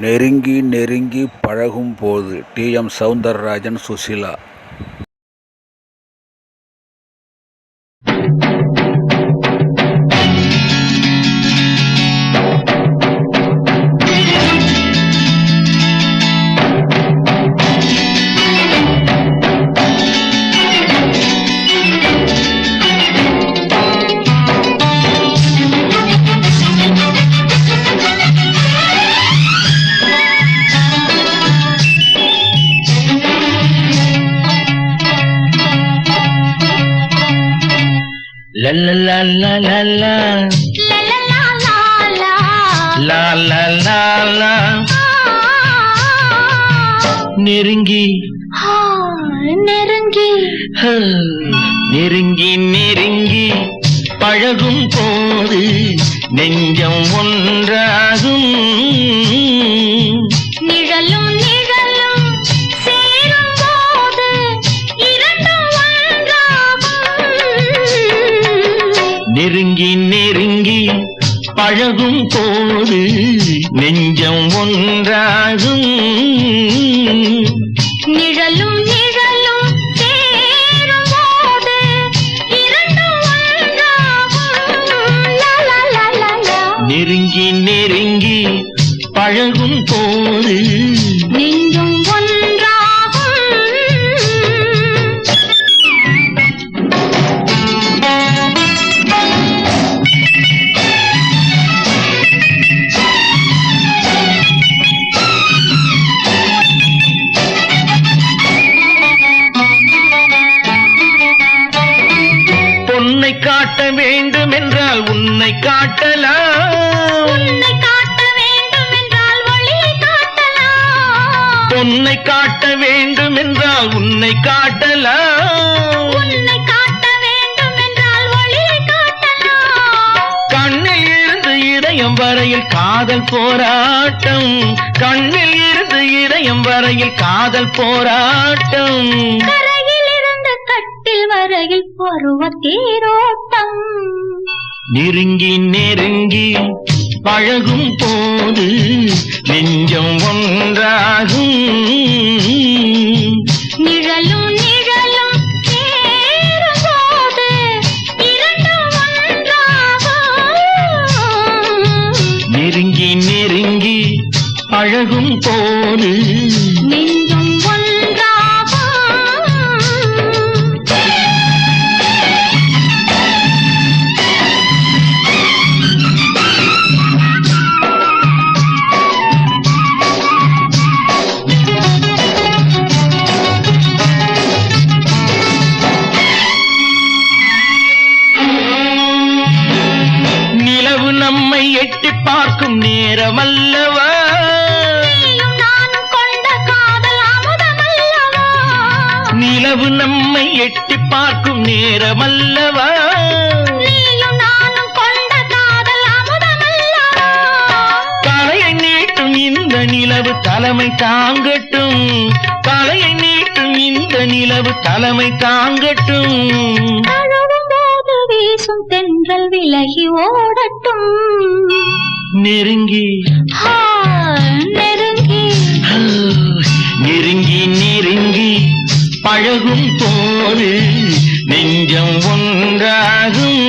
நெருங்கி நெருங்கி பழகும்போது டி எம் சௌந்தரராஜன் சுசிலா. லல்லா லல்லா லல்லா நெருங்கி. நெருங்கி நெருங்கி நெருங்கி. பழகும் போது நெஞ்சம் ஒன்றாகும். நெருங்கி நெருங்கி பழகும் போது நெஞ்சம் ஒன்றாகும். நிழலும் நிழலும் நெருங்கி நெருங்கி பழகும் போது நெஞ்சும் வேண்டும் என்றால் உன்னை காட்டலாம். பொன்னை காட்ட வேண்டும் என்றால் உன்னை காட்டலாம். இதயம் வரையில் காதல் போராட்டம். கண்ணில் இருந்து இதயம் வரையில் காதல் போராட்டம். வரையில் பருவ தேரோட்டம். நெருங்கி நெருங்கி பழகும் போது நெஞ்சம் ஒன்றாகும். நிழலும் நிழலும் போது நெருங்கி நெருங்கி பழகும் போது நெஞ்சும் எட்டி பார்க்கும் நேரமல்லவா? நிலவு நம்மை எட்டி பார்க்கும் நேரமல்லவா? தலையை நீட்டும் இந்த நிலவு தலைமை தாங்கட்டும். தலையை நீட்டும் இந்த நிலவு தலைமை தாங்கட்டும். வீசும் தென்றல் விலகி ஓடட்டும். நெருங்கி. நெருங்கி. நெருங்கி நெருங்கி பழகும் போது நெஞ்சம் ஒன்றாகும்.